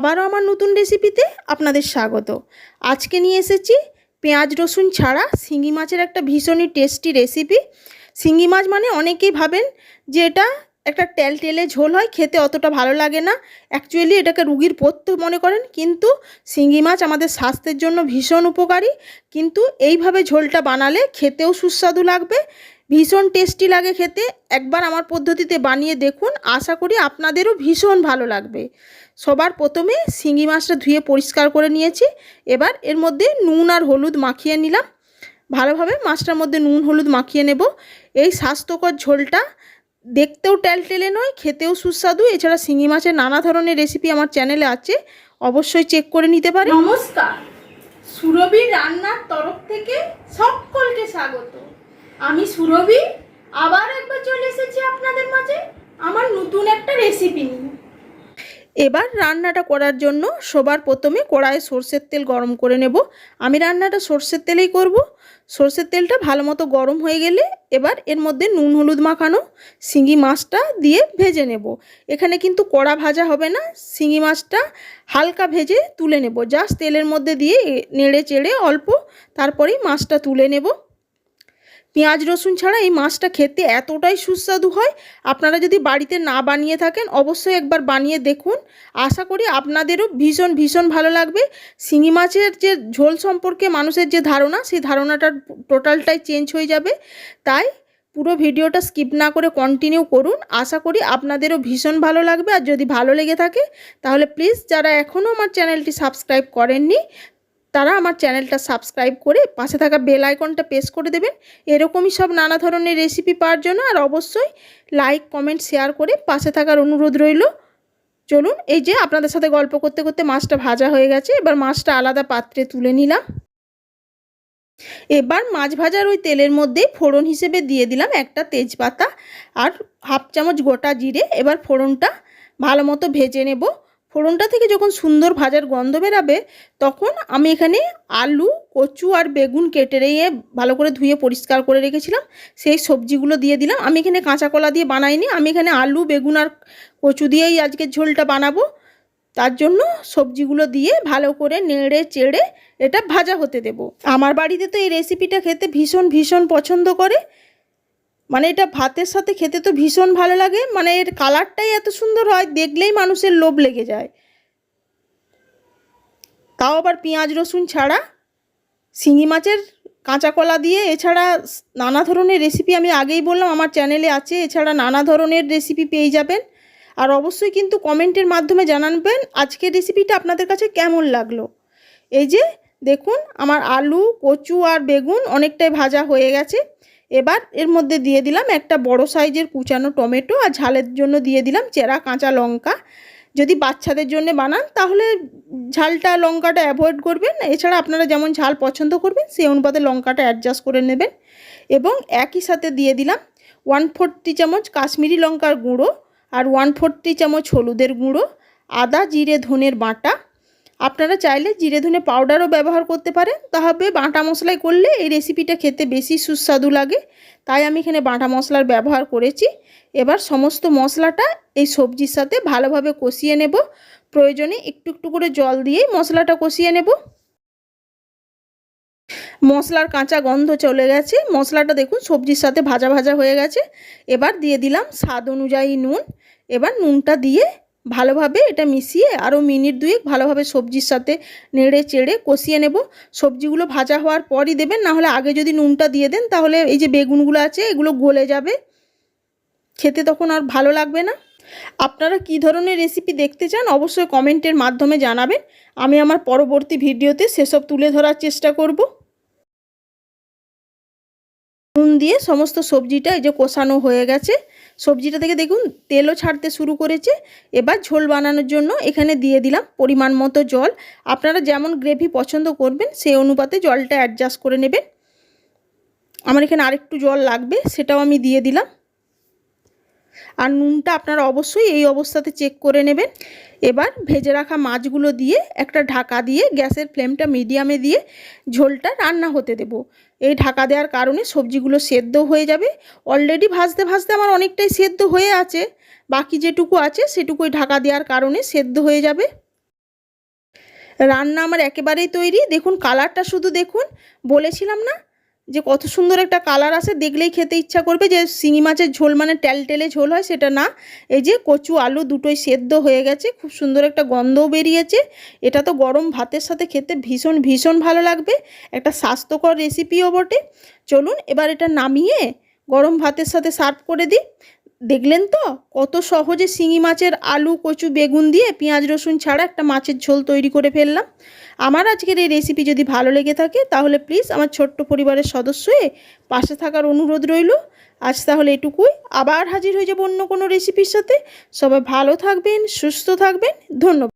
আবারও আমার নতুন রেসিপিতে আপনাদের স্বাগত। আজকে নিয়ে এসেছি পেঁয়াজ, রসুন ছাড়া শিঙি মাছের একটা ভীষণই টেস্টি রেসিপি শিঙি মাছ মানে অনেকেই ভাবেন যে এটা একটা টেলটেলে ঝোল হয়, খেতে অতটা ভালো লাগে না। অ্যাকচুয়ালি এটাকে রুগীর পথ্য মনে করেন, কিন্তু শিঙি মাছ আমাদের স্বাস্থ্যের জন্য ভীষণ উপকারী। কিন্তু এইভাবে ঝোলটা বানালে খেতেও সুস্বাদু লাগবে ভীষণ টেস্টি লাগে খেতে। একবার আমার পদ্ধতিতে বানিয়ে দেখুন। আশা করি আপনাদেরও ভীষণ ভালো লাগবে। সবার প্রথমে শিঙি মাছটা ধুয়ে পরিষ্কার করে নিয়েছি। এবার এর মধ্যে নুন আর হলুদ মাখিয়ে নিলাম। ভালোভাবে মাছটার মধ্যে নুন, হলুদ মাখিয়ে নেব। এই স্বাস্থ্যকর ঝোলটা দেখতেও টেলটেলে নয়, খেতেও সুস্বাদু। এছাড়া শিঙি মাছের নানা ধরনের রেসিপি আমার চ্যানেলে আছে। অবশ্যই চেক করে নিতে পারেন। নমস্কার। সুরভি রান্নার তরফ থেকে সকলকে স্বাগত। আমি সুরভি, আবার একবার চলে এসেছি আপনাদের মাঝে আমার নতুন একটা রেসিপি নিয়ে। এবার রান্নাটা করার জন্য সবার প্রথমে কড়াইয়ে সর্ষের তেল গরম করে নেব। আমি রান্নাটা সর্ষের তেলেই করব। সর্ষের তেলটা ভালো মতো গরম হয়ে গেলে এবার এর মধ্যে নুন হলুদ মাখানো শিঙি মাছটা দিয়ে ভেজে নেব। এখানে কিন্তু কড়া ভাজা হবে না, শিঙি মাছটা হালকা ভেজে তুলে নেব। জাস্ট তেলের মধ্যে দিয়ে নেড়ে চেড়ে অল্প তারপরেই মাছটা তুলে নেব। পেঁয়াজ, রসুন ছাড়া এই মাছটা খেতে এতটাই সুস্বাদু হয়। আপনারা যদি বাড়িতে না বানিয়ে থাকেন, অবশ্যই একবার বানিয়ে দেখুন। আশা করি আপনাদেরও ভীষণ ভীষণ ভালো লাগবে। শিঙি মাছের যে ঝোল সম্পর্কে মানুষের যে ধারণা, সেই ধারণাটা টোটালটাই চেঞ্জ হয়ে যাবে। তাই পুরো ভিডিওটা স্কিপ না করে কন্টিনিউ করুন। আশা করি আপনাদেরও ভীষণ ভালো লাগবে। আর যদি ভালো লেগে থাকে, তাহলে প্লিজ যারা এখনও আমার চ্যানেলটি সাবস্ক্রাইব করেননি তারা আমার চ্যানেলটা সাবস্ক্রাইব করে পাশে থাকা বেল আইকনটা প্রেস করে দেবেন। এরকমই সব নানা ধরনের রেসিপি পাওয়ার জন্য। আর অবশ্যই লাইক কমেন্ট শেয়ার করে পাশে থাকার অনুরোধ রইল। চলুন, এই যে আপনাদের সাথে গল্প করতে করতে মাছটা ভাজা হয়ে গেছে। এবার মাছটা আলাদা পাত্রে তুলে নিলাম। এবার মাছ ভাজার ওই তেলের মধ্যেই ফোড়ন হিসেবে দিয়ে দিলাম একটা তেজপাতা আর হাফ চামচ গোটা জিরে। এবার ফোড়নটা ভালো মতো ভেজে নেব। ফোড়নটা থেকে যখন সুন্দর ভাজার গন্ধ বেরাবে, তখন আমি এখানে আলু, কচু আর বেগুন কেটে রেয়ে ভালো করে ধুয়ে পরিষ্কার করে রেখেছিলাম। সেই সবজিগুলো দিয়ে দিলাম। আমি এখানে কাঁচা কলা দিয়ে বানাইনি। আমি এখানে আলু, বেগুন আর কচু দিয়েই আজকে ঝোলটা বানাবো। তার জন্য সবজিগুলো দিয়ে ভালো করে নেড়ে চেড়ে এটা ভাজা হতে দেব। আমার বাড়িতে তো এই রেসিপিটা খেতে ভীষণ ভীষণ পছন্দ করে। মানে এটা ভাতের সাথে খেতে তো ভীষণ ভালো লাগে মানে এর কালারটাই এত সুন্দর হয়, দেখলেই মানুষের লোভ লেগে যায়। তাও আবার পেঁয়াজ, রসুন ছাড়া শিঙি মাছের কাঁচা কলা দিয়ে এছাড়া নানা ধরনের রেসিপি আমি আগেই বললাম, আমার চ্যানেলে আছে, এছাড়া নানা ধরনের রেসিপি পেয়ে যাবেন। আর অবশ্যই কিন্তু কমেন্টের মাধ্যমে জানাবেন আজকের রেসিপিটা আপনাদের কাছে কেমন লাগল। এই যে, দেখুন, আমার আলু, কচু আর বেগুন অনেকটাই ভাজা হয়ে গেছে। এবার এর মধ্যে দিয়ে দিলাম একটা বড় সাইজের কুচানো টমেটো আর ঝালের জন্য দিয়ে দিলাম চেরা কাঁচা লঙ্কা। যদি বাচ্চাদের জন্য বানান, তাহলে ঝালটা লঙ্কাটা অ্যাভয়েড করবেন। এছাড়া আপনারা যেমন ঝাল পছন্দ করবেন, সেই অনুপাতে লঙ্কাটা অ্যাডজাস্ট করে নেবেন। এবং একই সাথে দিয়ে দিলাম ওয়ান ফোরটি চামচ কাশ্মীরি লঙ্কার গুঁড়ো আর ওয়ান ফোরটি চামচ হলুদের গুঁড়ো, আদা, জিরে, ধনের বাটা আপনারা চাইলে জিরে ধনে পাউডারও ব্যবহার করতে পারেন। তবে বাটা মশলাই করলে এই রেসিপিটা খেতে বেশি সুস্বাদু লাগে। তাই আমি এখানে বাটা মশলার ব্যবহার করেছি। এবার সমস্ত মশলাটা এই সবজির সাথে ভালোভাবে কষিয়ে নেব। প্রয়োজনে একটু একটু করে জল দিয়েই মশলাটা কষিয়ে নেব। মশলার কাঁচা গন্ধ চলে গেছে। মশলাটা দেখুন সবজির সাথে ভাজা ভাজা হয়ে গেছে। এবার দিয়ে দিলাম স্বাদ অনুযায়ী নুন। এবার নুনটা দিয়ে ভালোভাবে এটা মিশিয়ে আরও মিনিট দুয়েক ভালোভাবে সবজির সাথে নেড়ে চেড়ে কষিয়ে নেব। সবজিগুলো ভাজা হওয়ার পরই দেবেন নাহলে আগে যদি নুনটা দিয়ে দেন তাহলে এই যে বেগুনগুলো আছে এগুলো গলে যাবে। খেতে তখন আর ভালো লাগবে না। আপনারা কি ধরনের রেসিপি দেখতে চান অবশ্যই কমেন্টের মাধ্যমে জানাবেন। আমি আমার পরবর্তী ভিডিওতে সেসব তুলে ধরার চেষ্টা করব। নুন দিয়ে সমস্ত সবজিটা এই যে কষানো হয়ে গেছে। সবজিটা থেকে দেখুন তেলও ছাড়তে শুরু করেছে। এবার ঝোল বানানোর জন্য এখানে দিয়ে দিলাম পরিমাণ মতো জল। আপনারা যেমন গ্রেভি পছন্দ করবেন, সেই অনুপাতে জলটা অ্যাডজাস্ট করে নেবেন। আমার এখানে আরেকটু জল লাগবে, সেটাও আমি দিয়ে দিলাম। আর নুনটা আপনারা অবশ্যই এই অবস্থাতে চেক করে নেবেন। এবার ভেজে রাখা মাছগুলো দিয়ে একটা ঢাকা দিয়ে গ্যাসের ফ্লেমটা মিডিয়ামে দিয়ে ঝোলটা রান্না হতে দেব। এই ঢাকা দেওয়ার কারণে সবজিগুলো সেদ্ধ হয়ে যাবে। অলরেডি ভাজতে ভাজতে আমার অনেকটাই সেদ্ধ হয়ে আছে। বাকি যেটুকু আছে সেটুকুই ঢাকা দেওয়ার কারণে সেদ্ধ হয়ে যাবে। রান্না আমার একেবারেই তৈরি। দেখুন কালারটা শুধু দেখুন। বলেছিলাম না যে কত সুন্দর একটা কালার আসে, দেখলেই খেতে ইচ্ছা করবে যে শিঙি মাছের ঝোল মানে টেলটেলে ঝোল হয়, সেটা না। এই যে কচু আলু দুটোই সেদ্ধ হয়ে গেছে, খুব সুন্দর একটা গন্ধও বেরিয়েছে। এটা তো গরম ভাতের সাথে খেতে ভীষণ ভীষণ ভালো লাগবে। একটা স্বাস্থ্যকর রেসিপিও বটে। চলুন এবার এটা নামিয়ে গরম ভাতের সাথে সার্ভ করে দিই। দেখলেন তো? কত সহজে শিঙি মাছের আলু, কচু, বেগুন দিয়ে পেঁয়াজ, রসুন ছাড়া একটা মাছের ঝোল তৈরি করে ফেললাম। আমার আজকের এই রেসিপি যদি ভালো লেগে থাকে, তাহলে প্লিজ আমার ছোট্ট পরিবারের সদস্য হয়ে পাশে থাকার অনুরোধ রইল। আজ তাহলে এটুকুই। আবার হাজির হয়ে যাব অন্য কোনো রেসিপির সাথে। সবাই ভালো থাকবেন, সুস্থ থাকবেন। ধন্যবাদ।